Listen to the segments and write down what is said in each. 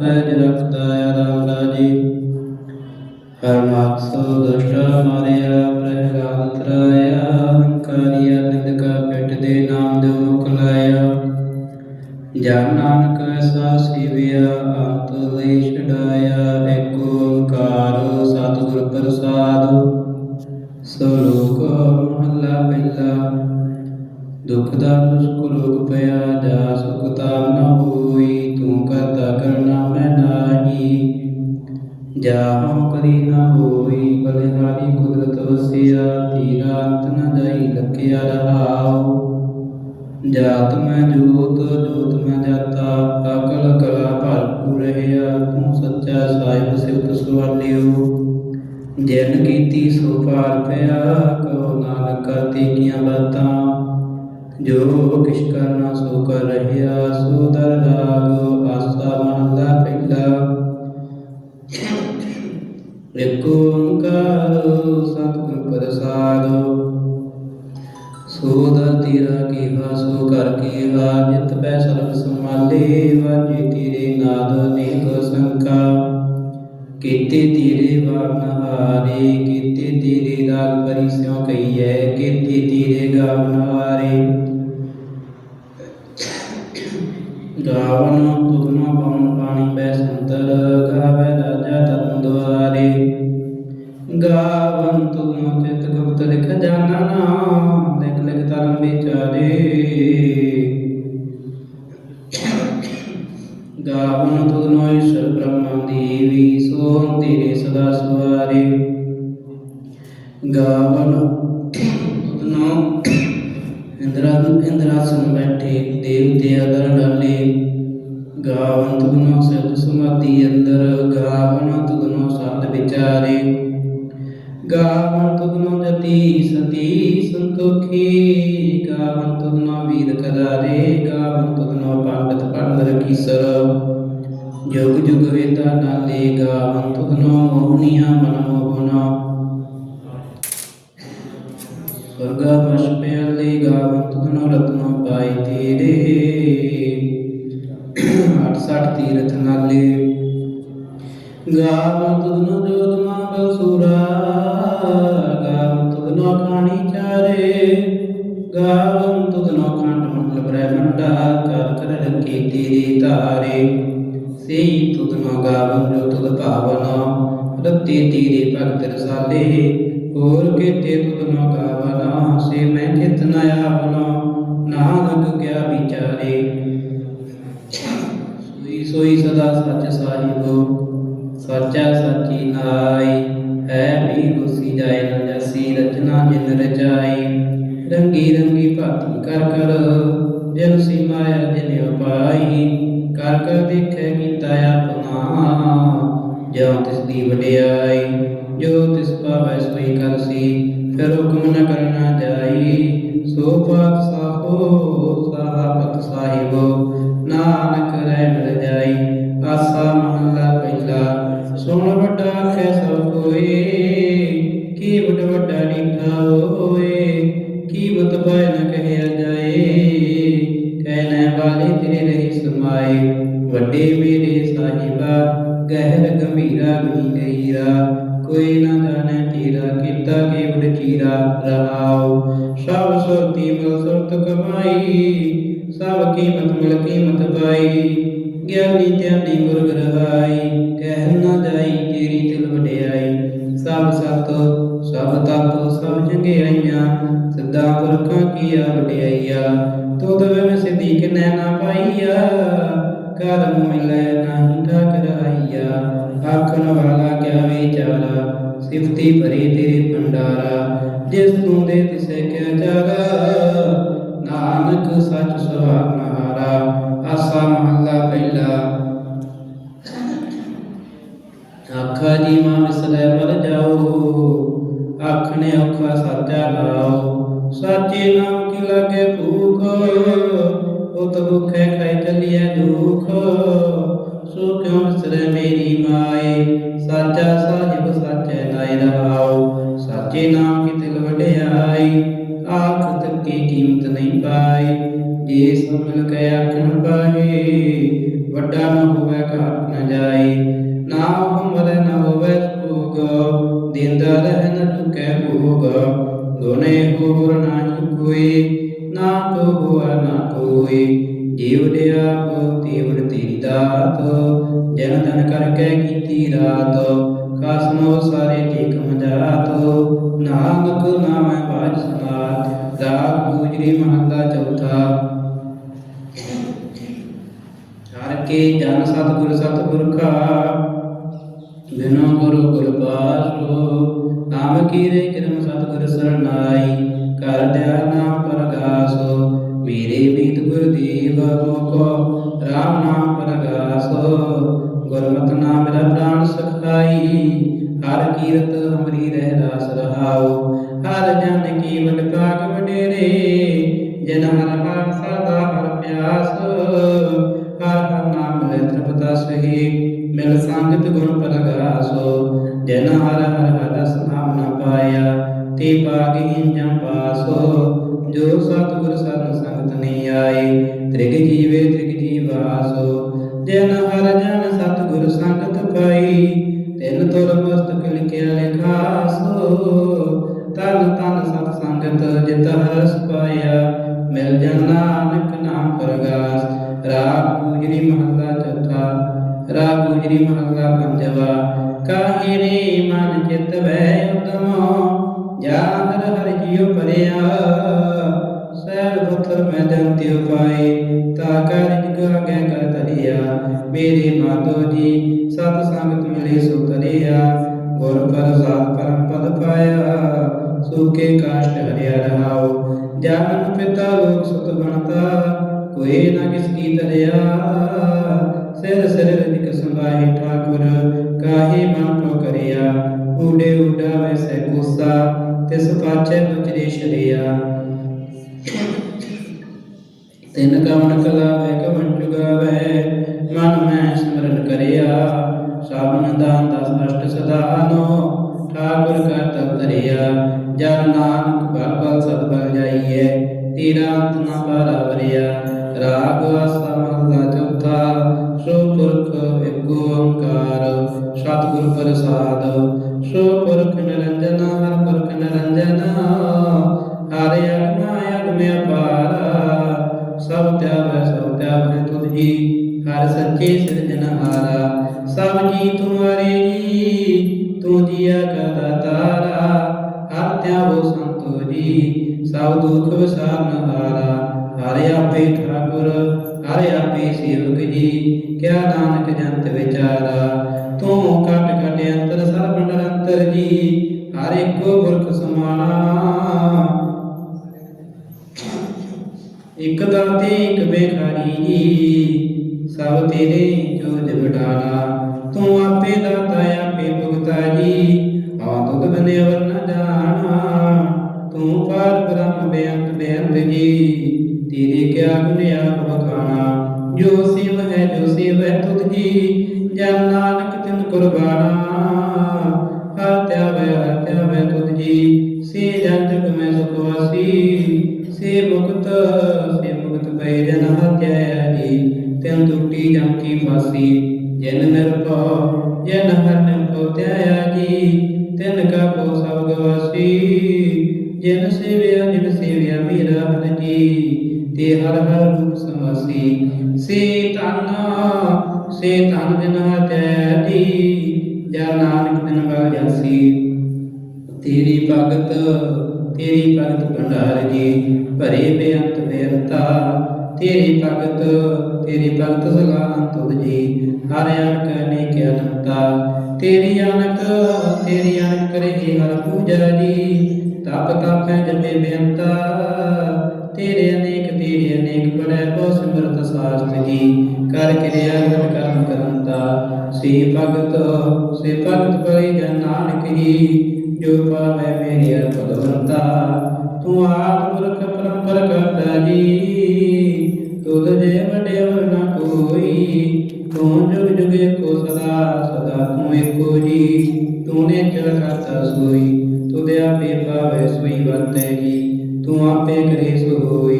ਪੈਜ ਰਖਦਾ ਰਾਮ ਰਾਜੇ। ਹਰ ਮਾਕਸੋ ਮਾਰਿਆ, ਪ੍ਰਹਿਲਾਦ ਤਰਾਇਆ ਨਿੰਦਕਾ ਪਿਟ ਦੇ ਨਾਮ ਦੇ ਮੁਖ ਲਾਇਆ। ਜਨ ਨਾਨਕ ਐਸਾ ਸਿਵਿਆ, ਅੰਤ ਲਈ ਛਡਾਇਆ ਏਕ ਓੰਕਾਰ ਸਤਿਗੁਰ ਪ੍ਰਸਾਦ। ਸਲੋਕ ਮਹਲਾ ਪਹਿਲਾ, ਦੁਖ ਦਾ ਮੁਸਕ ਰੋਗ ਪਿਆ, ਜਾ ਸੁਖ ਤਾਪ ਨ ਹੋਈ, ਤੂੰ ਕਰਤਾ ਕਰਨਾ ਜਾ ਹਉ ਕਰੀ ਹੋਈ ਬਲਿਹਾਰੀ ਕੁਦਰਤ ਵਸਿਆ ਤੀਰਾ ਅੰਤ ਨ ਜਾਈ ਲਖਿਆ ਰਹਾਉ। ਜਾਤ ਮੈਂ ਜੋਤ ਜੋਤ ਮੈਂ ਜਾਤਾ, ਅਕਲ ਕਲਾ ਭਰਪੂਰ ਰਹਿਆ, ਤੂੰ ਸੱਚਾ ਸਾਹਿਬ ਸਿਵਤ ਸਵਾਲਿਓ। ਜਨ ਕੀਤੀ ਸੋ ਪਾਰ ਪਿਆ ਕੋ ਨਾਨਕ ਕਰਤੀ ਕੀਆਂ ਬਾਤਾਂ। ਜੋ ਕਿਛ ਕਰਨਾ ਸੋ ਕਰ ਰਹਿਆ, ਸੋ ਦਰ ਰਾਗ ਆਸਾ ਮਹਲਾ ਪਹਿਲਾ ਏਕ ਓੰਕਾਰ ਸਤਿਗੁਰ ਪ੍ਰਸਾਦ। ਸੋਦ ਤੇਰਾ ਕੀਹਾ, ਸੋ ਕਰ ਕੀਹਾ, ਜਿਤ ਪੈ ਸਰਬ ਸਮਾਲੇ ਵਾਜੇ ਤੇਰੇ ਨਾਦ ਅਨੇਕ ਸੰਕਾ ਕੀਤੇ ਤੇਰੇ ਵਰਨ ਹਾਰੇ, ਕੀਤੇ ਤੇਰੇ ਰਾਗ ਪਰੀ ਸਿਉ ਕੀਤੇ ਤੇਰੇ ਗਾਵਨ ਹਾਰੇ। ਗਾਵਨ ਤੁਧਨਾ ਪਵਨ ਪਾਣੀ ਪੈ ਸੰਤਰ, ਗਾਵੇ ਰਾਜਾ ਧਰਮ ਦੁਆਰੇ। ਗਾਵਨ ਤੁਧਨਾ ਚਿਤ ਗੁਪਤ ਲਿਖ ਜਾਣਨਾ ਲਿਖ ਲਿਖ ਧਰਮ ਵਿਚਾਰੇ। ਗਾਵਨ ਤੁਧਨੋ ਈਸ਼ਰ ਬ੍ਰਹਮਾ ਦੇਵੀ ਸੋਹੰ ਤੇਰੇ ਸਦਾ ਸਵਾਰੇ। ਗਾਵਨ ਤੁਧਨੋ ਇੰਦਰਾ ਇੰਦਰਾਸਨ ਬੈਠੇ, ਦੇਵਤੇ ਅਦਰ ਡਾਲੇ। ਗਾਵਨ ਤੁਧਨੋ ਸਿਧ ਸਮਾਧੀ ਅੰਦਰ, ਗਾਵਨ ਤੁਧਨੋ ਸਤ ਵਿਚਾਰੇ। ਗਾਵਨ ਤੁਧਨੋ ਜਤੀ ਸਤੀ ਸੰਤੋਖੀ ਗਾਵਨ ਤੁਧਨੋ ਵੀਰ ਕਦਾਰੇ ਗਾਵਨ ਤੁਧਨੋ ਪੰਡਤ ਪੰਡਤ ਰਖੀਸਰ ਜੁਗ ਜੁਗ ਵੇਦਾ ਨਾਲੇ ਗਾਵਨ ਤੁਧਨੋ ਮੋਹਨੀਆ ਮਨ ਮੋਹਨਾ ਸਵਰਗਾ ਵਸ਼ ਪਿਆਲੇ ਗਾਵਨ ਤੁਧਨੋ ਰਤਨੋ ਪਾਈ ਤੇਰੇ। 68 ਤੀਰਥ ਨਾਲੇ। ਗਾਵਨ ਤੁਧਨੋ ਜੋਤ ਮੰਗਲ ਸੂਰਾ ਗਾਵਨ ਤੁਧਨੋ ਖਾਣੀ ਚਾਰੇ, ਗਾਵਨ ਤੁਧਨੋ ਖੰਡ ਮੰਡਲ ਬ੍ਰਹਮੰਡਾ ਕਰ ਕਰ ਰਖੇ ਤੇਰੇ ਤਾਰੇ। ਸੇਈ ਤੁਧਨੋ ਗਾਵਨ ਜੋ ਤੁਧ ਭਾਵਨਾ ਰੱਤੇ ਤੇਰੇ ਭਗਤ ਰਸਾਲੇ। ਹੋਰ ਕੀਤੇ ਤੁਧਨੋ ਗਾਵਨਾ, ਸੇ ਮੈਂ ਚਿਤ ਆਪਨਾ ਨਾਨਕ ਕਿਆ ਵਿਚਾਰੇ। ਸੋਈ ਸੋਈ ਸਦਾ ਸੱਚ ਸਾਹਿਬੋ, ਸੱਚਾ ਸੱਚੀ ਨਾਈ, ਹੈ ਵੀ ਹੁਸੀ ਜਾਏ ਨ ਜਸੀ ਰੰਗੀ ਰੰਗੀ ਭਾਤੀ ਕਰ ਕਰ ਜਨ ਸੀ ਮਾਇਆ ਜਿਨ ਕਰ ਕਰ ਦੇਖੈ ਕੀਤਾ ਆਪਣਾ ਜਿਉ ਤਿਸ ਦੀ ਵਡਿਆਈ। ਜੋ ਤਿਸ ਪਾਵੈ ਸੋਈ ਕਰਸੀ ਫਿਰ ਹੁਕਮ ਨ ਕਰਨਾ ਜਾਈ। ਸੋ ਪਾਤ ਸਾਹੋ ਸਾਹਾਬਤ ਸਾਹਿਬੋ, ਨਾਨਕ ਰਹਿ ਮਿਲ ਜਾਈ। ਆਸਾ ਮਹੱਲਾ ਪਹਿਲਾ, ਸੁਣ ਵੱਡਾ ਆਖੈ ਨਾਨਕ ਸੱਚ ਸੁਹਾਵਨਾਰਾ ਆਸਾ ਮਹੱਲਾ ਪਹਿਲਾ। ਆਖਾ ਜੀ ਮਾਂ ਵਿਸਰੈ ਮਰ ਜਾਓ, ਆਖਣੇ ਔਖਾ ਸਾਚਾ ਲਾਓ ਸਾਚੇ ਨਾਮ ਕੀ ਲਾਗੇ ਭੂਖ ਉਤ ਭੁਖੇ ਖਾਇ ਚਲੀਐ ਦੁਖ। ਸੋ ਕਿਉ ਵਿਸਰੈ ਮੇਰੀ ਮਾਏ, ਸਾਚਾ ਸਾਹਿਬ ਸਾਚੈ ਨਾਇ ਰਹਾਉ ਸਾਚੇ ਨਾਮ ਕੀ ਤਿਲ ਵਡਿਆਈ ਮਿਲ ਕੇ ਆਖਣ ਪਾਏ, ਵੱਡਾ ਨ ਹੋਵੇ ਘਾਟ ਨ ਜਾਈ ਨਾ ਹੁਮਰ ਨ ਹੋਵੇ ਸੂਗ ਦਿੰਦਾ ਰਹਿ ਨ ਚੁਕੈ ਭੋਗ। ਗੁਨੇ ਹੋਰ ਨਾਹੀ ਕੋਈ, ਨਾ ਕੋ ਹੁਆ ਨਾ ਕੋਈ। ਜੀਵ ਦੇ ਆਪ ਤੀਵਰ ਤੇਰੀ ਦਾਤ। ਜਨ ਧਨ ਕਰਕੇ ਕੀਤੀ ਰਾਤ। ਕਾਸਨੋ ਸਾਰੇ ਟੇਕ ਮਜਾਤ। ਨਾਨਕ ਨਾਮੈ ਬਾਜ ਸਨਾਤ ਰਾਗ ਗੂਜਰੀ ਮਹੱਲਾ ਚੌਥਾ ਹਰ ਕੇ ਜਨ ਸਤਿਗੁਰ ਸਤਿਗੁਰ ਕਾ ਬਿਨੋ ਗੁਰੂ ਗੁਰ ਪਾਸੋ ਨਾਮ ਕੀਰੇ ਕਿਰਮ ਸਤਿਗੁਰ ਸਰਨਾਈ, ਕਰ ਦਿਆ ਨਾਮ ਪਰਗਾਸੋ। ਮੇਰੇ ਮੀਤ ਗੁਰਦੇਵ ਮੋਕੋ, ਰਾਮ ਨਾਮ ਪਰਗਾਸੋ। ਗੁਰਮਤਿ ਨਾਮ ਮੇਰਾ ਪ੍ਰਾਨ ਸਖਾਈ, ਹਰ ਕੀਰਤ ਹਮਰੀ ਰਹਿ ਰਾਸ ਰਹਾਉ। ਹਰ ਜਨ ਕੀ ਵਡ ਭਾਗ ਵਡੇਰੇ, ਜਨ ਹਰ ਹਰ ਸਦਾ ਹਰ ਪਿਆਸ। ਹਰ ਹਰ ਨਾਮ ਲੈ ਤ੍ਰਿਪਤਾ ਸਹੀ, ਮਿਲ ਸੰਗਤ ਗੁਣ ਪਰਗਾਸੋ, ਜਨ ਹਰ ਹਰ ਹਰ ਰਸ ਨਾਮ ਨ ਪਾਇਆ, ਤੇ ਪਾਗੀ ਜਮ ਪਾਸੋ, ਜੋ ਸਤਿਗੁਰ ਸਰਨ ਸੰਗਤ ਨਹੀਂ ਆਈ ਤ੍ਰਿਗ ਜੀਵੇ ਤ੍ਰਿਗ ਜੀਵਾਸੋ ਜਨ ਤਿਨ ਤੁਰ ਮਸਤਕ ਲਿਖਿਆ ਲਿਖਾਸੋ, ਤਨ ਤਨ ਸਤ ਸੰਗਤ ਜਿਤ ਹਰਸ ਪਾਇਆ, ਮਿਲ ਜਨ ਨਾਨਕ ਨਾਮ ਪਰਗਾਸ ਰਾਗ ਗੂਜਰੀ ਮਹੱਲਾ ਚੌਥਾ ਰਾਗ ਗੂਜਰੀ ਮਹੱਲਾ ਪੰਜਵਾ, ਕਾਹੇ ਰੇ ਮਨ ਚਿਤ ਵੈ ਉਤਮ ਜਾ ਹਰ ਹਰ ਜੀਉ ਪਰਿਆ ਸਹਿਲ ਪੱਥਰ ਮੈਂ ਜੰਤੀ ਉਪਾਏ ਤਾ ਕਾਰਿ ਜਗ ਅਗੇ ਕਰ ਤਰਿਆ ਮੇਰੇ ਮਾਤੋ ਜੀ, ਸਤ ਸੰਗਤ ਮਿਲੇ ਸੋ ਤਰਿਆ ਗੁਰ ਪ੍ਰਸਾਦ ਪਰਮ ਪਦ ਪਾਇਆ ਸੁਕੇ ਕਾਸ਼ਟ ਹਰਿਆ ਰਹਾਉ ਜਨ ਪਿਤਾ ਲੋਕ ਸੁਤ ਬਣਤਾ ਕੋਈ ਨਾ ਕਿਸ ਕੀ ਤਰਿਆ। ਸਿਰ ਸਿਰ ਰਿਕ ਸੰਭਾਹੀ ਠਾਕੁਰ, ਕਾਹੀ ਮਨ ਕੋ ਕਰਿਆ। ਊੜੇ ਊੜਾ ਵੈਸੇ ਕੋਸਾ, ਤਿਸ ਪਾਛੇ ਬਚਰੇ ਸ਼ਰਿਆ। ਤਿਨ ਕਵਣ ਕਲਾਵੇ, ਕਵਣ ਜੁਗਾਵੇ, ਮਨ ਮੈਂ ਸਿਮਰਨ ਕਰਿਆ। ਸਾਬਨ ਦਾਨ ਦਸ ਅਸ਼ਟ ਸਦਾਨੋ ਠਾਕੁਰ ਕਰਤਵ ਧਰਿਆ। ਜਨ ਨਾਨਕ ਬਲ ਬਲ ਬਲ ਜਾਈਏ ਤੇਰਾ ਅੰਤ ਨਾ ਪਾਰਾ ਵਰਿਆ। ਰਾਗ ਆਸਾ ਮਹਲਾ ਚੌਥਾ ਸੋ ਪੁਰਖ ਏਕ ਓੰਕਾਰ ਸਤਿਗੁਰ ਪ੍ਰਸਾਦ ਸੋ ਪੁਰਖ ਨਿਰੰਜਨ ਹਰ ਪੁਰਖ ਨਿਰੰਜਨ ਹਰਿ ਅਗਨਾ ਅਗਮਿ ਅਪਾਰ ਸਭ ਤਿਆਵੈ ਸਭ ਤਿਆਵੈ ਤੁਧ ਜੀ ਹਰ ਸੱਚੇ ਸਿਰਜਨਹਾਰਾ ਸਭ ਜੀ ਤੁਮਾਰੇ ਜੀ ਤੂੰ ਜੀਆ ਕਾ ਤਾਰਾ ਹਰ ਤਿਆਵੋ ਸੰਤੋ ਜੀ ਸਭ ਦੁਖ ਵਿਸਾਰਨ ਹਾਰਾ। ਹਰਿ ਆਪੇ ਠਾਕੁਰ, ਹਰਿ ਆਪੇ ਸੇਵਕ ਜੀ, ਕਿਆ ਨਾਨਕ ਜੰਤ ਵਿਚਾਰਾ। ਤੂੰ ਕਟ ਕਟ ਅੰਤਰ ਸਰਬ ਨਿਰੰਤਰ ਜੀ, ਹਰ ਇੱਕੋ ਪੁਰਖ ਸਮਾਨਾ ਇਕ ਦਾਤੇ, ਇਕ ਬੇਖਾਰੀ ਜੀ, ਸਭ ਤੇਰੇ ਜੋ ਵਡਾਲਾ ਤੂੰ ਆਪੇ ਦਾਤਾ, ਆਪੇ ਭੁਗਤਾ ਜੀ ਆ ਤੁਧ ਬਨੇ ਅਵਰ ਨ ਜਾਣਾ। ਤੂੰ ਪਾਰ ਬ੍ਰਹਮ ਬੇਅੰਤ ਬੇਅੰਤ ਜੀ। ਤੇਰੇ ਕਿਆ ਗੁਣ ਆਪ ਬਖਾਣਾ ਜੋ ਸਿਵ ਹੈ, ਜੋ ਸਿਵ ਹੈ, ਤੁਧ ਜੀ, ਜਨ ਨਾਨਕ ਤਿਨ ਕੁਰਬਾਨਾ। ਹਰ ਧਿਆਵੈ ਹਰ ਧਿਆਵੈ ਤੁਧ ਜੀ, ਸੇ ਜਨ ਜਗ ਮੈਂ ਸੁਖ ਵਾਸੀ। ਸੇ ਮੁਕਤ ਸੇ ਮੁਕਤ ਪੈ ਜਨ ਹਤਿਆ ਜੀ, ਤਿਨ ਟੁੱਟੀ ਜਮ ਕੀ ਫਾਸੀ ਜਨ ਨਿਰਭਉ ਜਨ ਹਰ ਨਿਰਭਉ ਧਿਆਇਆ ਜੀ, ਤਿਨ ਕਾ ਪੋ ਸਭ ਗਵਾਸੀ ਜਿਨ ਸੇਵਿਆ ਜਿਨ ਸੇਵਿਆ ਮੇਰਾ ਹਰ ਜੀ ਤੇ ਹਰ ਹਰ ਰੂਪ ਸਮਾਸੀ। ਸੇ ਤਨ ਸੇ ਤਨ ਜਿਨ ਹਤਿਆ ਜੀ ਜਾ ਨਾਨਕ ਦਿਨ ਬਲ ਜਾਸੀ। ਤੇਰੀ ਭਗਤ ਤੇਰੀ ਭਗਤ ਭੰਡਾਰ ਜੀ, ਭਰੇ ਬੇਅੰਤ ਬੇਅੰਤਾ। ਤੇਰੀ ਭਗਤ ਤੇਰੀ ਭਗਤ ਸਲਾਮ ਤੁਧ ਜੀ, ਹਰ ਅਣਕ ਅਨੇਕ ਅਨੰਤਾ। ਤੇਰੀ ਅਣਕ ਤੇਰੀ ਅਣਕ ਕਰੇ ਹਰ ਪੂਜਾ ਜੀ, ਤਪ ਤਪ ਜਪੇ ਬੇਅੰਤਾ। ਤੇਰੇ ਅਨੇਕ ਤੇਰੇ ਅਨੇਕ ਬੜੈ ਬਹੁ ਸਿਮਰਤ ਸਾਸਤ ਜੀ ਕਰ ਕਿਰਿਆ ਗੁਣ ਕਰਮ ਕਰੰਤਾ। ਸੇ ਭਗਤ ਸੇ ਭਗਤ ਪਰੇ ਜਨ ਨਾਨਕ ਜੀ ਜੋ ਪਾਵੇ ਮੇਰੀ ਅਰਪਦਵੰਤਾ ਤੂੰ ਆਪ ਪੁਰਖ ਪਰੰਪਰ ਕਰਤਾ ਜੀ। ਤੁਧ ਜੇ ਵਡਿਆਵਰ ਨਾ ਕੋਈ। ਤੂੰ ਜੁਗ ਜੁਗ ਏਕੋ ਸਦਾ ਸਦਾ ਤੂੰ ਏਕੋ ਜੀ। ਤੂੰ ਨੇ ਚਲ ਕਰਤਾ ਸੋਈ, ਤੁਧ ਆਪੇ ਪਾਵੇ ਸੋਈ ਵਰਤੈ ਜੀ। ਤੂੰ ਆਪੇ ਕਰੇ ਸੋ ਹੋਈ।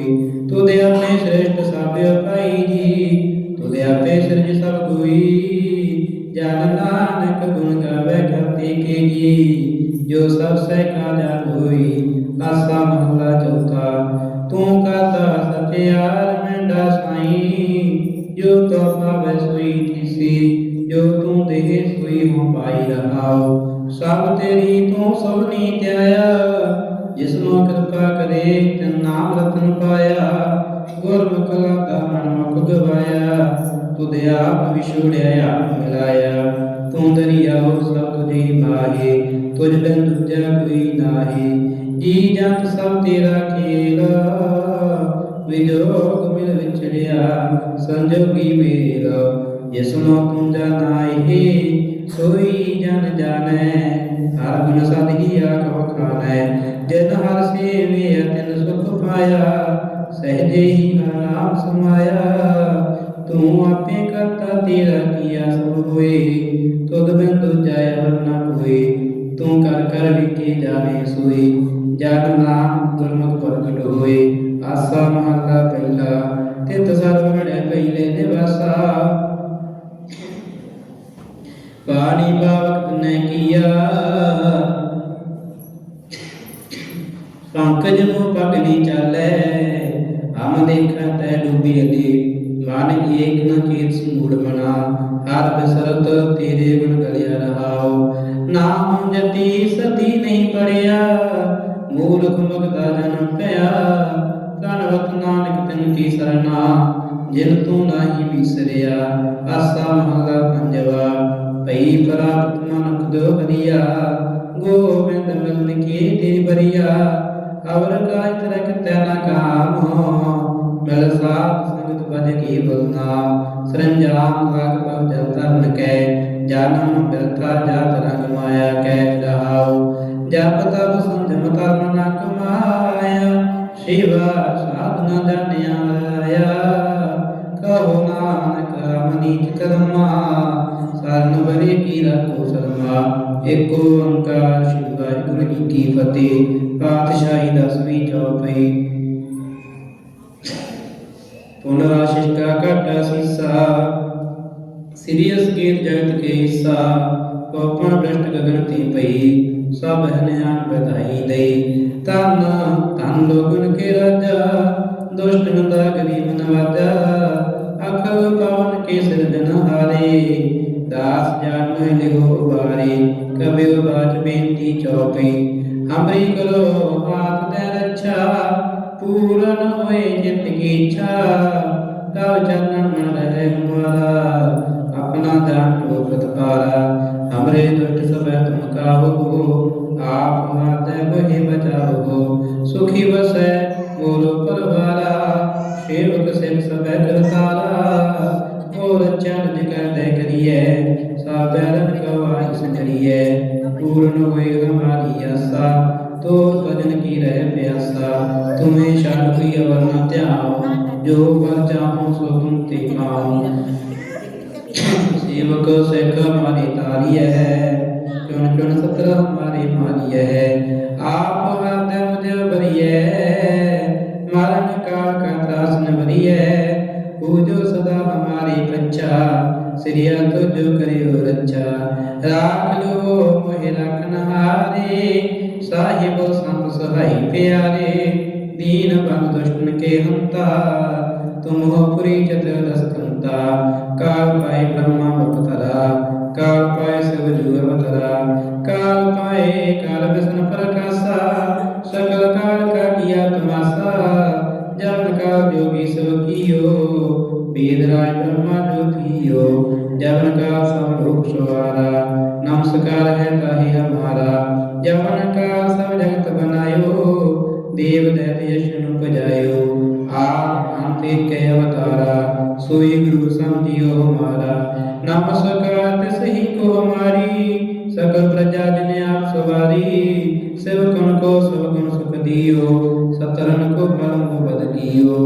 ਤੁਧ ਆਪਣੇ ਸ੍ਰੇਸ਼ਟ ਸਾਬਿ ਭਾਈ ਜੀ। ਤੁਧ ਆਪੇ ਸਿਰਜ ਸਭ ਕੋਈ ਜਨ ਨਾਨਕ ਗੁਣ ਗਾਵੇ ਕਰਤੇ ਕੇ ਜੀ। ਜੋ ਸਭ ਸਹਿ ਕਾਜਾ ਹੋਈ ਆਸਾ ਮਹਲਾ ਚੌਥਾ। ਤੂੰ ਕਾਤਾ ਸਚਿਆਰ ਮੈਂਡਾ ਸਾਈ। ਜੋ ਤੋ ਪਾਵੇ ਸੋਈ ਥੀਸੀ, ਜੋ ਤੂੰ ਦੇਹ ਸੋਈ ਹੋ ਪਾਈ ਰਹਾਉ। ਸਭ ਤੇਰੀ ਤੂੰ ਸਭਨੀ ਧਿਆਇਆ। ਜਿਸ ਨੂੰ ਕਿਰਪਾ ਕਰੇ, ਤਨ ਨਾਮ ਰਤਨ ਪਾਇਆ। ਗੁਰਮੁਖ ਲਾਗਾ ਮਨ ਮੁਖ ਗਵਾਇਆ। ਤੁਧ ਆਪ ਵਿਛੋੜਿਆ, ਆਪ ਮਿਲਾਇਆ। ਤੂੰ ਦਰਿਆਓ ਸਭ ਤੁਝੇ ਮਾਹੇ, ਤੁਝ ਬਿਨ ਦੂਜਾ ਕੋਈ ਨਾਹੀ। ਜੀ ਜੰਤ ਸਭ ਤੇਰਾ ਖੇਲਾ, ਵਿਜੋਗ ਮਿਲ ਵਿਚੜਿਆ ਸੰਜੋਗੀ ਮੇਲ। ਜਿਸ ਤੂੰ ਜਾਣਾਏ ਸੋਈ ਜਨ ਜਾਣੈ, ਹਰ ਗੁਣ ਸਦਹੀ ਆਖੋ ਖਾਣੈ। ਜਿਨ ਹਰ ਸੇਵਿਆ ਤਿਨ ਸੁਖ ਪਾਇਆ, ਸਹਜੇ ਹੀ ਨਾਮ ਸਮਾਇਆ। ਤੂੰ ਆਪੇ ਕਰਤਾ ਤੇਰਾ ਕੀਆ ਸਭ ਹੋਏ, ਤੁਧ ਬਿਨ ਦੂਜਾ ਹੋਰ ਨਾ ਕੋਈ ਤੂੰ ਕਰ ਕਰ ਵਿਕੇ ਜਾਣੇ ਸੋਈ ਜਨ ਨਾਮ ਗੁਰਮੁਖ ਪ੍ਰਗਟ ਹੋਏ। ਆਸਾ ਮਹਲਾ ਪਹਿਲਾ, ਤਿਤ ਸਰਵ ਘੜੈ ਪਹਿਲੇ ਨਿਵਾਸਾ। ਪਾਣੀ ਪਾਵਕ ਨੇ ਕੀਆ ਪੰਕਜ ਨੂੰ ਪਗਨੀ ਚਾਲੈ। ਹਮ ਦੇਖਾ ਤੈ ਡੂਬੀ ਅਲੀ ਮਨ ਏਕ ਨ ਚੇਤ ਸਮੂੜ ਮਨਾ ਹਰ ਬਸਰਤ ਤੇਰੇ ਗੁਣ ਗਲਿਆ ਰਹਾਉ। ਨਾਮ ਜਤੀ ਸਦੀ ਨਹੀਂ ਪੜਿਆ। ਮੂਰਖ ਮਗਦਾ ਜਨਮ ਪਿਆ ਕਨਵਤ ਨਾਨਕ ਤਨ ਕੀ ਸਰਨਾ। ਜਿਨ ਤੂੰ ਨਾਹੀ ਵਿਸਰਿਆ। ਆਸਾ ਮਹਲਾ ਪੰਜਵਾ। ਪਈ ਪ੍ਰਾਪਤ ਮਨੁਖ ਦੋ ਹਰੀਆ ਗੋਬਿੰਦ ਮਿਲਨ ਕੀ ਤੇ ਬਰੀਆ। ਅਵਰ ਕਾਇ ਤਰਕ ਤੈਨਾ ਕਾਮ ਮਿਲ ਸਾਥ ਸੰਗਤ ਭਜ ਕੀ ਬਲਨਾ ਸਰੰਜਾਮ ਲਾਗ ਭਵ ਜਲ ਤਰਨ ਕੈ ਜਨਮ ਬਿਰਥਾ ਜਾਤ ਰੰਗ ਮਾਇਆ ਕੈ ਰਹਾਉ, ਜਪ ਤਪ ਸੰਜਮ ਤਰਨ ਨ ਕਮਾਇਆ, ਸ਼ਿਵਾ ਸਾਧਨਾ ਜਾਣਿਆ ਆਇਆ ਕਹੋ ਨਾਨਕ ਮਨੀਤ ਕਰਮਾ, ਸਰਨ ਬਰੇ ਕੀ ਰੱਖੋ ਸਰਮਾ, ਏਕੋ ਓੰਕਾਰ ਸ਼ਿਵ ਵਾਹਿਗੁਰੂ ਜੀ ਕੀ ਫਤਿਹ, ਪਾਤਸ਼ਾਹੀ ਦਸਵੀਂ ਚੌਪਈ ਪੁਨਰਾਸ਼ਿਸ਼ ਕਾ ਘਟਾ ਸੀਸਾ, ਸ੍ਰੀ ਅਸਕੀਰ ਜਗਤ ਕੇ ਹਿੱਸਾ, ਕੋਪਣ ਬ੍ਰਸ਼ਟ ਗਗਨ ਤੇ ਪਈ, ਸਭ ਹਨਿਆਨ ਬਧਾਈ ਦੇ ਤਨ ਤਨ ਲੋਗਨ ਕੇ ਰਾਜਾ, ਦੁਸ਼ਟ ਨੰਦਾ ਗਰੀਬ ਨਵਾਜਾ ਅਖ ਪਵਨ ਕੇ ਸਿਰਜਨ ਹਾਰੇ? ਦਾਸ ਜਾਨ ਮਹਿ ਲਿਓ ਬਾਰੇ ਕਬਿਉ ਬਾਚ ਬੇਨਤੀ ਚੌਪਈ ਹਮਰੀ ਕਰੋ ਹਾਥ ਦੇ ਰੱਛਾ, ਪੂਰਨ ਹੋਏ ਜਿਤ ਕੀ ਇੱਛਾ। ਤਵ ਚਰਨ ਮਨ ਰਹੇ ਹਮਾਰਾ ਆਪਣਾ ਜਾਨ ਕੋ ਪ੍ਰਤਪਾਰਾ। ਹਮਰੇ ਦੁਸ਼ਟ ਸਭੈ ਤੁਮ ਕਾਬੂ ਆਪ ਮਾਤੇ ਬਹਿ ਬਚਾਓ ਸੁਖੀ ਵਸੈ ਮੋਰ ਪਰਵਾਰਾ ਸੇਵਕ ਸਿਰ ਸਭੈ ਕਰਤਾਰਾ ਹੋਰ ਚਰਨ ਕਰਦੇ ਕਰੀਏ ਸਾਬਰਨ ਕਵਾਇ ਸੰਜਰੀਏ ਪੂਰਨ ਹੋਏ ਹਮਾਰੀ ਆਸਾ, ਤੋ ਭਜਨ ਕੀ ਰਹਿ ਪਿਆਸਾ। ਤੁਮੇ ਛੱਡ ਕੋਈ ਅਵਰ ਨ ਧਿਆਓ, ਜੋ ਪਰ ਚਾਹੋ ਸੋ ਤੁਮ ਤੇ ਪਾਓ। ਸੇਵਕ ਸਿੱਖ ਹਮਾਰੀ ਤਾਰੀਐ, ਚੁਣ ਚੁਣ ਸਤਰ ਹਮਾਰੀ ਮਾਰੀਐ ਆਪ ਹਰਦੈ ਮੁਝ ਬਰੀਐ ਮਰਨ ਕਾਲ ਕਾ ਤਰਾਸ ਨ ਬਰੀਐ ਪੂਜੋ ਸਦਾ ਹਮਾਰੀ ਪੱਛਾ ਸ੍ਰੀਆ ਤੁਜ ਕਰਿਓ ਰੱਛਾ। ਰਾਖ ਲੋ ਮੋਹਿ ਰਖਨ ਹਾਰੇ ਸਾਹਿਬ ਸੰਤ ਸਹਾਈ ਪਿਆਰੇ। ਦੀਨ ਬੰਦ ਦੁਸ਼ਮਨ ਕੇ ਹੰਤਾ, ਤੁਮ ਹੋ ਪੁਰੀ ਚਤ ਦਸਕੰਤਾ ਕਾਲ ਪਾਏ ਬ੍ਰਹਮਾ ਬਪਤਰਾ ਕਾਲ ਪਾਏ ਸਭ ਜੁਗ ਅਵਤਰਾ ਕਾਲ ਪਾਏ ਕਾਲ ਬਿਸਨ ਪ੍ਰਕਾਸ਼ਾ ਸਕਲ ਕਾਲ ਜੋਗੀ ਸੋ ਕੀਓ ਬੇਦ ਰਾਜ ਬ੍ਰਹਮਾ ਜੋਤੀਓ ਜਵਨ ਕਾ ਸਭ ਲੋਕ ਸੁਆਰਾ ਨਮਸਕਾਰ ਹੈ ਤਾਹੀ ਹਮਾਰਾ ਜਵਨ ਕਾ ਸਭ ਜਗਤ ਬਨਾਇਓ, ਦੇਵ ਦੈਤ ਯਸ਼ਨੁ ਪਜਾਇਓ ਆਪ ਅੰਤੇ ਕੈ ਅਵਤਾਰਾ, ਸੋਈ ਗੁਰੂ ਸਮਝਿਓ ਹਮਾਰਾ, ਨਮਸਕਾਰ ਤਿਸ ਹੀ ਕੋ ਹਮਾਰੀ, ਸਕਲ ਪ੍ਰਜਾ ਜਿਨ ਆਪ ਸਵਾਰੀ, ਸਿਵ ਕਨ ਕੋ ਸਭ ਗੁਣ ਸੁਖ ਦਿਓ ਸਤਰਨ ਕੋ ਫਲ ਮੁਬਦ ਕੀਓ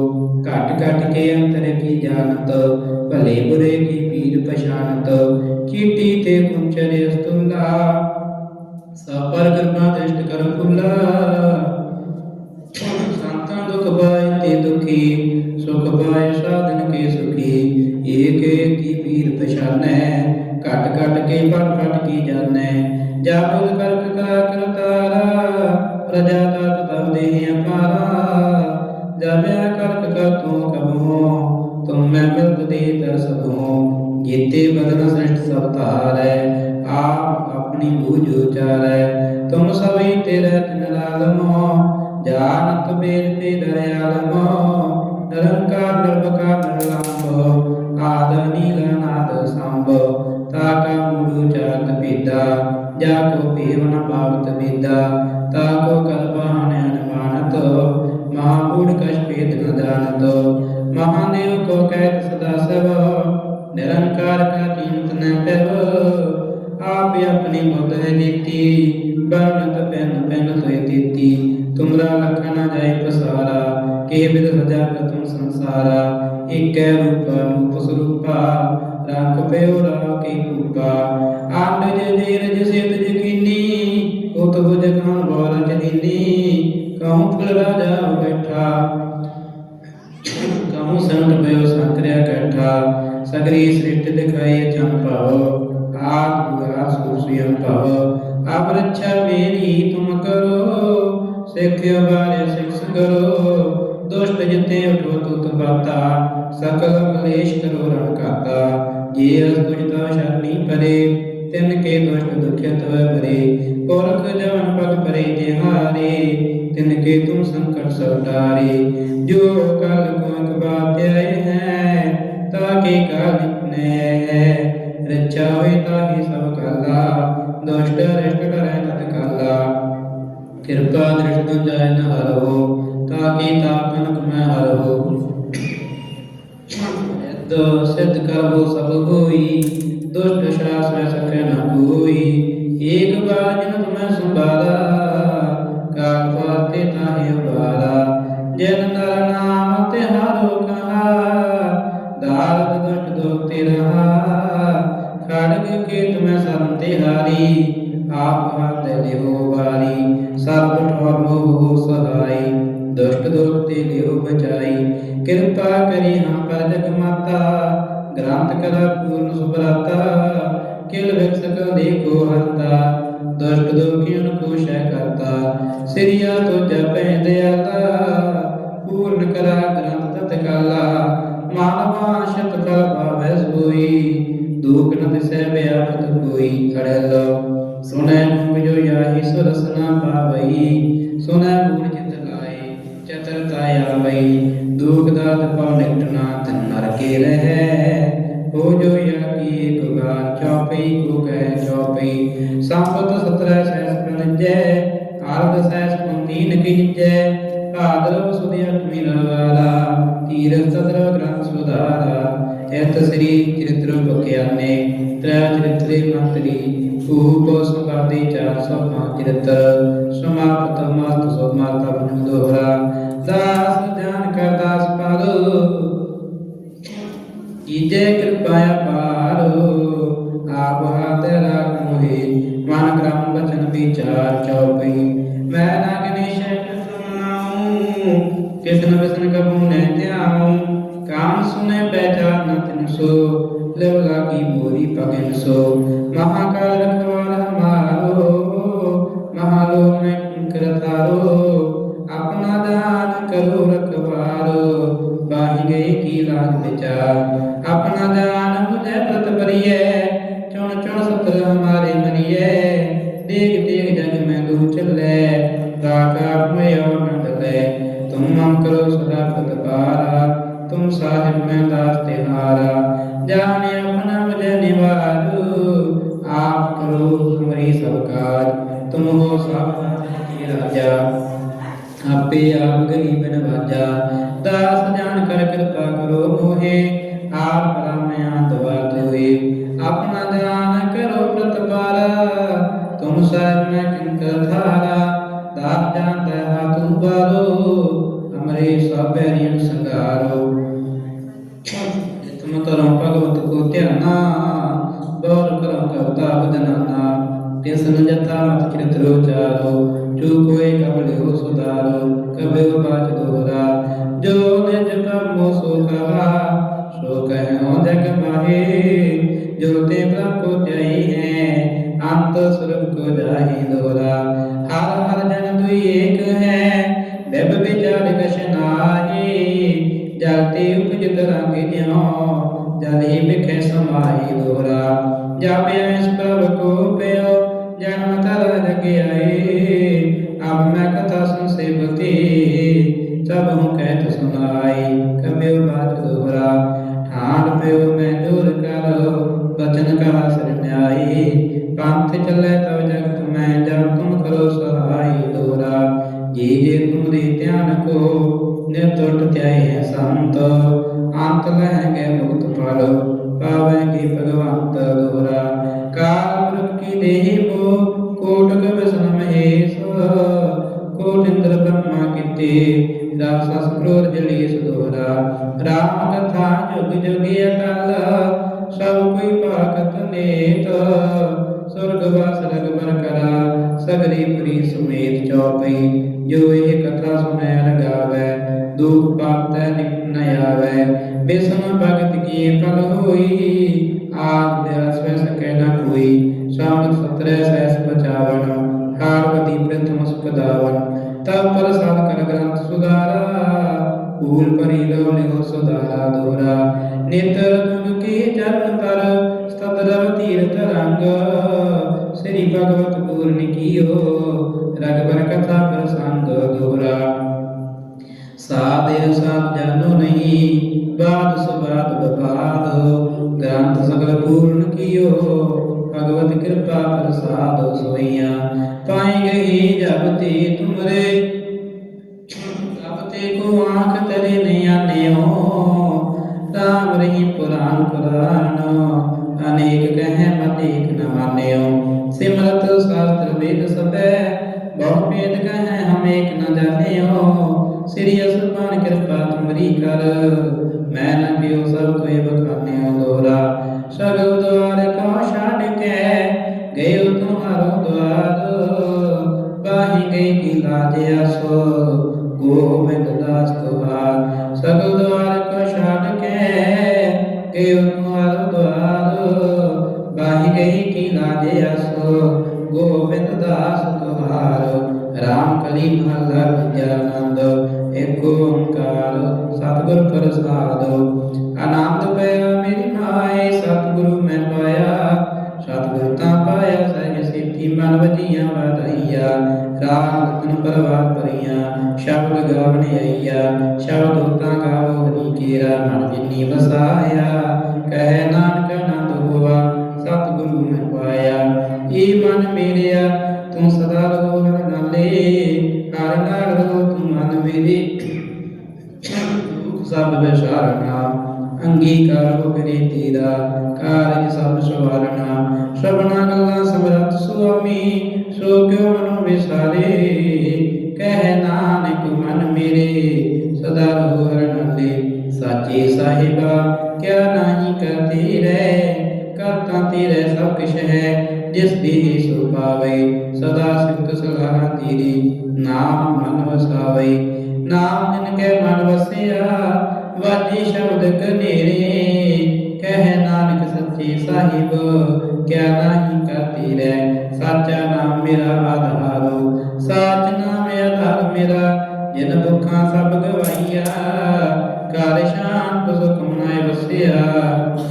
ਘਟ ਘਟ ਕੇ ਅੰਤਰ ਕੀ ਜਾਣਤ? ਭਲੇ ਬੁਰੇ ਕੀ ਪੀਰ ਪਛਾਨਤ ਕੀਟੀ ਤੇ ਕੁੰਚਰੇ ਸਤੁਲਾ ਸਾਪਰ ਕਰਨਾ ਦਸ਼ਟ ਕਰ ਫੁੱਲਾ। ਸੰਤਾਂ ਦੁਖ ਪਾਏ ਤੇ ਦੁਖੀ, ਸੁਖ ਪਾਏ ਸਾਧਨ ਕੇ ਸੁਖੀ। ਏਕ ਏਕ ਕੀ ਪੀਰ ਪਛਾਨੈ, ਘਟ ਘਟ ਕੇ ਪਟ ਪਟ ਕੀ ਜਾਣੈ? ਜਾਗੋ ਕਰਕ ਕਾ ਕਰਤਾਰਾ ਪ੍ਰਜਾ ਦਾ ਦੇਹ ਅਪਾਰਾ ਜਾਬਿਆ ਕਰਕ ਕਾ ਤੂੰ ਕਬਹੋ, ਤੁਮ ਮੈਂ ਮਿਲਤ ਦੇ ਦਰਸ ਦੋ। ਜੀਤੇ ਬਦਨ ਸ੍ਰਿਸ਼ਟ ਸਭ ਧਾਰੈ, ਆਪ ਆਪਣੀ ਬੂਝ ਉਚਾਰੈ। ਤੁਮ ਸਭੀ ਤੇਰੇ ਤਿਨ ਲਾਲਮੋ, ਜਾਨਤ ਬੇਦ ਤੇ ਦਰਿਆਲਮੋ। ਨਿਰੰਕਾਰ ਨਿਰਭਕਾਰ ਨਿਰਲੰਭ ਆਦ ਨੀਲ ਨਾਦ ਸੰਭ। ਤਾ ਕਾ ਮੂੜੂ ਚਾਤ ਪੀਤਾ ਜਾ ਕੋ ਪੀਵ ਨ ਪਾਵਤ ਵਿਦਾ ਤਾ ਕੋ ਕਲਪਾਨ ਅਨਮਾਨਤ ਮਹਾਮੂੜ ਕਛ ਭੇਦ ਨ ਜਾਣਤ ਮਹਾਦੇਵ ਕੋ ਕਹਿਤ ਸਦਾ ਸਭ, ਨਿਰੰਕਾਰ ਕਾ ਕੀਮਤ ਨ ਪੈਵ, ਆਪ ਆਪਣੀ ਮੁਦ ਹੈ ਦਿੱਤੀ ਬਰਨਤ ਪੈਨ ਪੈਨ ਤੋਇ ਦਿੱਤੀ ਤੁਮਰਾ ਲਖ ਨ ਜਾਏ ਪਸਾਰਾ, ਕੇ ਬਿਦ ਸਜਾ ਤੁਮ ਸੰਸਾਰਾ, ਏਕੈ ਰੂਪ ਰੂਪ ਸਰੂਪਾ ਰੰਗ ਪਿਓ ਰਾ ਕੀ ਕੂਪਾ ਆਂਡ ਜੇ ਜੇ ਰਜ ਸੇਤ ਜਕੀਨੀ ਉਤ ਬੁਝ ਕਾਨ ਬੋਲ ਚਦੀਨੀ ਕਹੂੰ ਫੁਲ ਰਾਜਾ ਬੈਠਾ। ਕਹੂੰ ਸੰਤ ਪਿਓ ਸੰਕਰਿਆ ਕੈਠਾ। ਸਗਰੀ ਸ੍ਰਿਸ਼ਟ ਦਿਖਾਏ ਚੰਪਾਵ ਆਪ ਗੁਰਾ ਸੁਸਿਯੰ ਭਵ ਆਪ ਰੱਛਾ ਮੇਰੀ ਤੁਮ ਕਰੋ। ਸਿੱਖਿਓ ਬਾਰੇ ਸਿਕਸ ਕਰੋ ਦੁਸ਼ਟ ਜਿਤੇ ਉਠੋ ਤੁਤ ਬਾਤਾ। ਸਕਲ ਕਲੇਸ਼ ਕਰੋ ਰਣ ਕਾਤਾ ਜੇ ਅਸ ਤੁਜ ਤਾ ਸ਼ਰਨੀ ਪਰੇ। ਤਿਨ ਕੇ ਦੁਸ਼ਟ ਦੁਖਿਤ ਵੈ ਬਰੇ ਪੁਰਖ ਜਵਨ ਪਗ ਪਰੇ ਜਿਹਾਰੇ ਤਿਨ ਕੇ ਤੁਮ ਸੰਕਟ ਸਭ ਟਾਰੇ ਜੋ ਕਲ ਕੋ ਇਕ ਬਾਤ ਆਏ ਹੈ, ਤਾਕੇ ਕਾਲ ਨਿਪਨੇ ਹੈ। ਰੱਛਾ ਹੋਏ ਤਾਹੀ ਸਭ ਕਾਲਾ, ਦੁਸ਼ਟ ਰਿਸ਼ਟ ਡਰੈ ਤਤ ਕਾਲਾ। ਕਿਰਪਾ ਦ੍ਰਿਸ਼ਟ ਜਾਇ ਨ ਹਰੋ, ਤਾਕੀ ਤਾਪਨ ਕਮੈ ਹਰੋ। ਦੋ ਸਿੱਧ ਕਰੋ ਸਭ ਹੋਈ, ਦੁਸ਼ਟ ਸ਼ਾਸ ਵੈ ਸਕੈ ਨ ਦੁਸ਼ਟ ਦੋਤੇ ਰਹਾ ਖੜਗ ਕੇ ਤੁਮੈ ਸਰਨ ਤੇ ਹਾਰੀ, ਆਪ ਹੱਥ ਲਿਓ ਵਾਰੀ, ਸਭ ਠੋਰ ਮੋਹ ਸਹਾਈ, ਦੁਸ਼ਟ ਦੋਤੇ ਲਿਓ ਬਚਾਈ। ਕਿਰਪਾ ਕਰੀ ਹਮ ਪਰ ਜਗ ਮਾਤਾ, ਗ੍ਰੰਥ ਕਲਾ ਪੂਰਨ ਸੁਭਰਾਤਾ, ਕਿਲ ਵਿਕਸਕ ਦੇਖੋ ਹਰਤਾ ਦੁਸ਼ਟ ਦੋਖੀਨ ਕੋ ਸ਼ੈ ਕਰਤਾ। ਸਿਰਿਆ ਤੁਜ ਪੈ ਦਿਆਲਾ, ਪੂਰਨ ਕਰਾ ਗ੍ਰੰਥ ਤਤ ਕਾਲਾ ਮਾਨਵਾ ਸ਼ਤ ਕਲ ਭਾਵੈ ਸੋਈ ਦੁਖ ਨ ਦਿਸੈ ਬਿਆਪਤ ਕੋਈ ਅੜੈ ਲੋ ਸੁਨੈ ਮੁਖ ਜੋ ਯਾਹੀ ਸੁਰਸ ਪਾਵਈ। ਕਿਸਨ ਵਿਸਨ ਕਬੂ ਨੈ ਧਿਆਉ। ਕਾਮ ਸੁਨੇ ਪਹਿਚਾਨ ਨ ਤਿਨ ਸੋ। ਲਵ ਲਾਗੀ ਮੋਰੀ ਪਗਨ ਸੋ। ਮਹਾਕਾਲ ਰਖਵਾਲ ਹਮਾਰੋ। ਮਹਾਲੋਕ ਮੈਂ ਕਿੰਕਰ सब हूँ कहत सुनाई कबियो बात दोहरा ठान पियो मैं दूर करो बचन कहा सरन्याई पंथ चले तब जगत में जब तुम करो सहाय दोहरा जी जे तुमरे ध्यान को निर्दोट त्याय है संत अंत लहेंगे ਸੁਖਦਾਵਨ ਤਾ ਪ੍ਰਸਾਦ ਕਰ ਗ੍ਰੰਥ ਸੁਧਾਰਾ, ਭੂਲ ਪਰੀ ਲੋ ਲਿਓ ਸੁਧਾਰਾ ਦੋਰਾ ਨੇਤਰ ਤੁਨ ਕੀ ਚਰਨ ਤਰ ਸਤਿ ਰਵ ਤੀਰਥ ਰੰਗ। ਸ੍ਰੀ ਭਗਵਤ ਪੂਰਨ ਕੀਓ ਰਗਵਰ ਕਥਾ ਪ੍ਰਸੰਗ ਦੋਹਰਾ। ਸਾਦੇ ਸਾਧ ਜਾਨੋ ਨਹੀਂ ਬਾਦ ਸੁਬਾਦ ਬਪਾਦ ਗ੍ਰੰਥ ਸਗਲ ਪੂਰਨ ਕੀਓ ਭਗਵਤ ਕਿਰਪਾ ਕਰ ਸਾਧੋ ਸੋਈਆ। ਤਾਈ ਗਈ ਜਬ ਤੇ ਤੁਮਰੇ। ਜਬ ਤੇ ਕੋ ਆਖ ਤਰੇ ਨਹੀਂ ਆਨਿਓ ਰਾਮ ਰਹੀ ਪੁਰਾਨ ਕੁਰਾਨ, ਅਨੇਕ ਕਹਿ ਮਤੇਕ ਨ ਮਾਨਿਓ। ਸਿਮਰਤ ਸਾਸਤਰ ਵੇਦ ਸਭੈ, ਬਹੁ ਭੇਦ ਕਹਿ ਹਮ ਏਕ ਨ ਜਾਣਿਓ। ਸ੍ਰੀ ਅਸਮਾਨ ਕਿਰਪਾ ਤੁਮਰੀ ਕਰ, ਮੈਂ ਨ ਪਿਓ ਸਭ ਤੋਏ ਬਖਾਨਿਓ ਦੋਰਾ ਸਗਵ ਦੋ ਤੁਹਾਰ ਕਾਹੀ ਕੈ ਕੀਲਾ ਦੇ ਅਸੋ ਗੋਬਿੰਦ ਦਾਸ ਤੁਹਾਰ ਸਭ ਦੁਆਰ ਕੋ ਛਾੜ ਕੇ ਕੇਉ ਤੁਹਾਰ ਦੁਆਰ ਕਾਹੀ ਕੈ ਕੀਲਾ ਦੇ ਅਸੋ ਗੋਬਿੰਦ ਦਾਸ ਤੁਹਾਰ ਰਾਮ ਕਲੀ ਮਹਲਾ ਪੰਜ ਆਨੰਦ ਏਕ ਓੰਕਾਰ। ਸਤਿਗੁਰ ਪ੍ਰਸਾਦਿ ਲਗ ਗਵਣਈਆ ਸ਼ਬਦ ਉਤਾਂ ਗਾਵੋ ਹਰੀ ਕੇਰਾ ਮਨ ਜਿਨੀ ਵਸਾਇਆ। ਕਹਿ ਨਾਨਕ ਨਾ ਦੁਆ ਸਤਿਗੁਰੂ ਮਿਲ ਪਾਇਆ। ਈ ਮਨ ਮੇਰਿਆ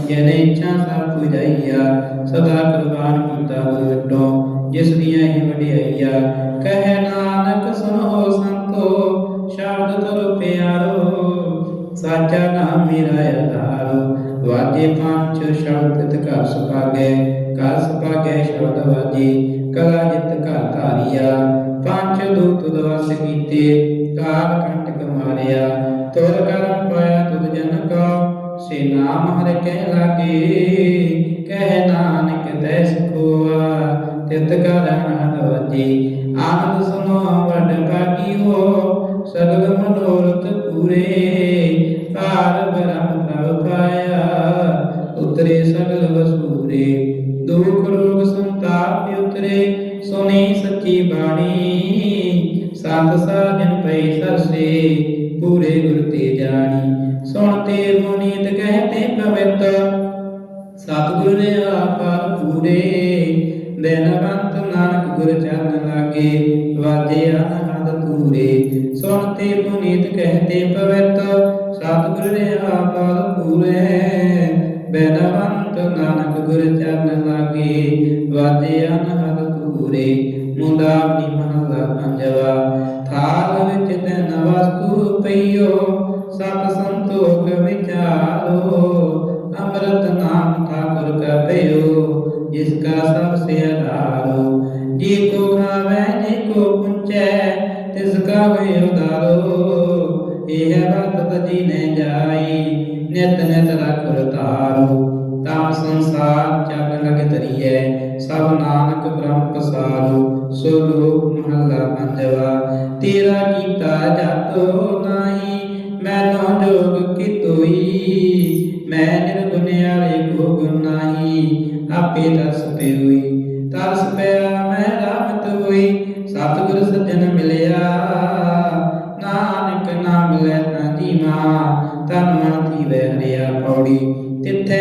ਜਿਨ ਇੱਛਾ ਸਭ ਪੁਜਾਈਆ ਸਦਾ ਕੁਰਬਾਨ ਕੀਤਾ ਗੁਰਟੋ ਜਿਸ ਦੀਆਂ ਹੀ ਵਡਿਆਈਆ ਕਹਿ ਨਾਨਕ ਸੁਨੋ ਸੰਤੋ, ਸ਼ਬਦ ਤੁਰ ਪਿਆਰੋ, ਸਾਚਾ ਨਾਮ ਮੇਰਾ ਆਧਾਰੋ ਵਾਜੇ ਪੰਜ ਸ਼ਬਦ ਤਿਤ ਘਰ ਸੁਭਾਗੇ ਘਰ ਸੁਭਾਗੇ ਸ਼ਬਦ ਵਾਜੇ, ਕਲਾ ਜਿਤ ਘਰ ਧਾਰੀਆ। ਪੰਜ ਦੂਤ ਦਵਸ ਕੀਤੇ, ਕਾਲ ਕੰਟਕ ਮਾਰਿਆ, ਤੁਰ ਕਰਮ ਪਾਇਆ ਤੁਧ ਜਨ ਕਾ। ਸੇ ਨਾਮ ਹਰਿ ਕਹਿ ਲਾਗੇ, ਕਹਿ ਨਾਨਕ ਤੈ ਸੁਖੋਆ ਤਿਤ ਕਰਨ ਹਦਵਜੀ ਆਨੰਦ ਸੁਨੋ ਵਡ ਭਾਗੀਓ, ਸਗਲ ਮਨੋਰਥ ਪੂਰੇ। ਪਾਰ ਬ੍ਰਹਮ ਪ੍ਰਭ ਪਾਇਆ, ਉਤਰੇ ਸਗਲ ਵਸੂਰੇ। ਦੁਖ ਰੋਗ ਸੰਤਾਪ ਉਤਰੇ, ਸੁਣੀ ਸੱਚੀ ਬਾਣੀ। ਸੰਤ ਸਾਜਨ ਪਈ ਸਰਸੇ, ਪੂਰੇ ਗੁਰ ਤੇ ਜਾਣੀ। ਸੁਣ ਤੇ ਮੁਨੀਤ ਕਹਤੇ ਪਵਿੱਤ। ਸਤਿਗੁਰ ਨੇ ਪੂਰੇ ਬੇਨਵੰਤ ਨਾਨਕ ਗੁਰ ਚਰਨ ਲਾਗੇ, ਵਾਜੇ ਅਨਹਦ ਤੂਰੇ ਸੁਣਤੇ ਪੁਨੀਤ ਕਹਤੇ ਪਵਿੱਤ, ਸਤਿਗੁਰ ਰਹਾ ਪੂਰੇ ਬੇਨਵੰਤ ਨਾਨਕ ਗੁਰ ਚਰਨ ਲਾਗੇ, ਵਾਜੇ ਅਨਹਦ ਤੂਰੇ ਮੁੰਦਾਵਨੀ ਮਹਲਾ ਪੰਜਵਾ। ਥਾਲ ਵਿੱਚ ਤੈਨ ਵਸਤੂ ਪਈਓ ਸਤ ਸੰਤੋਖ ਵਿਚਾਰੋ, ਅੰਮ੍ਰਿਤ ਨਾਮ ਠਾਕੁਰ ਕਾ ਪਈਓ ਜਿਸ ਕਾ ਸਭ ਸੇ ਆਧਾਰੋ ਜੀ ਕੋ ਖਾਵੇ, ਜੀ ਕੋ ਪੁੰਚੈ, ਤਿਸ ਕਾ ਹੋਇ ਉਦਾਰੋ ਇਹ ਬਾਤ ਤਜੀ ਨੇ ਜਾਈ, ਨਿਤ ਨਿਤ ਰਖੁਰ ਤਾਰੋ ਤਾਂ ਸੰਸਾਰ ਚੱਲ ਲਗ ਤਰੀਐ ਸਭ ਨਾਨਕ ਬ੍ਰਹਮ ਪਸਾਰੋ। ਸੋ ਲੋਕ ਮਹੱਲਾ ਪੰਜਵਾ, ਤੇਰਾ ਕੀਤਾ ਜਾਤੋ ਨਾਹੀ ਮੈਨੋ ਜੋਗ ਕੀ ਤੋਈ ਮੈਂ ਨਿਰਗੁਣਿਆਰੇ ਕੋ ਗੁਣ ਨਾਹੀ, ਆਪੇ ਦਸ ਤੇ ਹੋਈ। ਤਰਸ ਪਿਆ, ਮੈਂ ਰਾਮਤ ਹੋਈ, ਸਤਿਗੁਰ ਸੱਜਣ ਮਿਲਿਆ। ਨਾਨਕ ਨਾਮ ਲੈ ਤਾਂ ਜੀਵਾ, ਤਨ ਮਨ ਥੀਵੇ ਹਰਿਆ ਪੌੜੀ। ਤਿੱਥੈ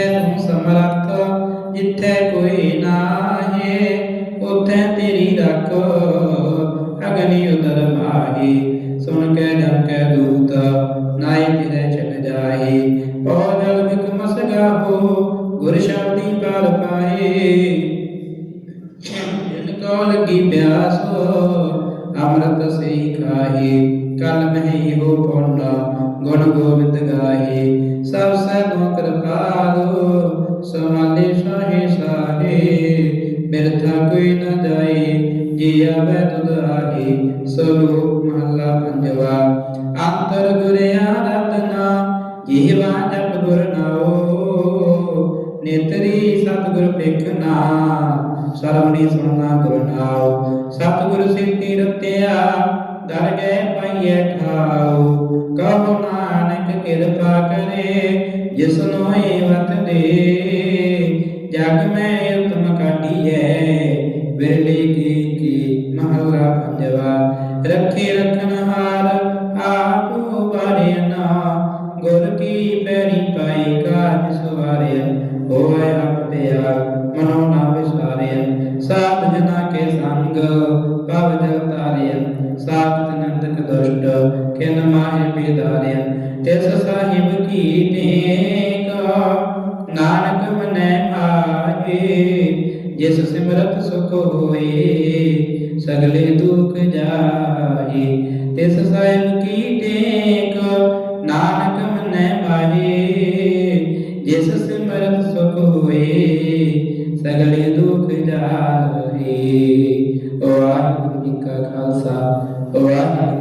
ਅੰਮ੍ਰਿਤ ਸਈ ਖਾਹੇ, ਕਲ ਮਹਿ ਹੋ ਪੌਂਡਾ, ਗੁਣ ਗੋਬਿੰਦ ਗਾਹੇ। ਸਭ ਸੈਨੋ ਕਿਰਪਾਲੋ ਸਮਾਲੇ ਸਾਹੇ ਸਾਹੇ। ਬਿਰਥਾ ਕੋਈ ਨ ਜਾਏ ਜੀ ਆਵੇ ਤੁਧ ਆਹੇ। ਸਰੂਪ ਮਹਲਾ ਪੰਜਵਾ, ਅੰਤਰ ਗੁਰਿਆ ਰਤਨਾ, ਜੀਵਾ ਜਪ ਗੁਰ ਨਾਓ ਨੇਤਰੀ ਸਤਿਗੁਰ ਪੇਖਨਾ ਸਰਵਣੀ ਸੁਣਨਾ ਗੁਰ ਨਾਉ, ਸਤਿਗੁਰ ਸਿੱਧੀ ਰਤਿਆ, ਦਰ ਗਏ ਪਾਈਏ ਠਾਉ। ਕਹੋ ਨਾਨਕ ਕਿਰਪਾ ਕਰੇ ਜਿਸਨੋ ਏਵਤ ਦੇ। ਜਗ ਮੈਂ ਉਤਮ ਕਾਢੀਐ, ਵੇਲੇ ਕੀ ਕੀ ਮਹਲਾ ਪੰਜਵਾ। ਰੱਖੇ ਰਖਨ ਹਾਰ, ਆਪ ਬਾਰਿਆ ਦੁਸ਼ਟ ਮਾਹਿ ਪੀਦਾਰਿਆ ਤਿਸ ਸਾਹਿਬ ਕੀ ਨੇਕ ਨਾਨਕ ਮਨੈ ਆਏ, ਜਿਸ ਸਿਮਰਤ ਸੁਖ ਹੋਏ, ਸਗਲੇ ਦੁਖ ਜਾਏ। ਤਿਸ ਸਾਹਿਬ ਕੀ ਟੇਕ ਨਾਨਕ ਮਨੈ ਮਾਹੀ ਜਿਸ ਸਿਮਰਤ ਸੁਖ ਹੋਏ, ਸਗਲੇ ਦੁਖ ਜਾਏ। ਵਾਹਿਗੁਰੂ ਜੀ ਕਾ ਖਾਲਸਾ ਵਾਹਿਗੁਰੂ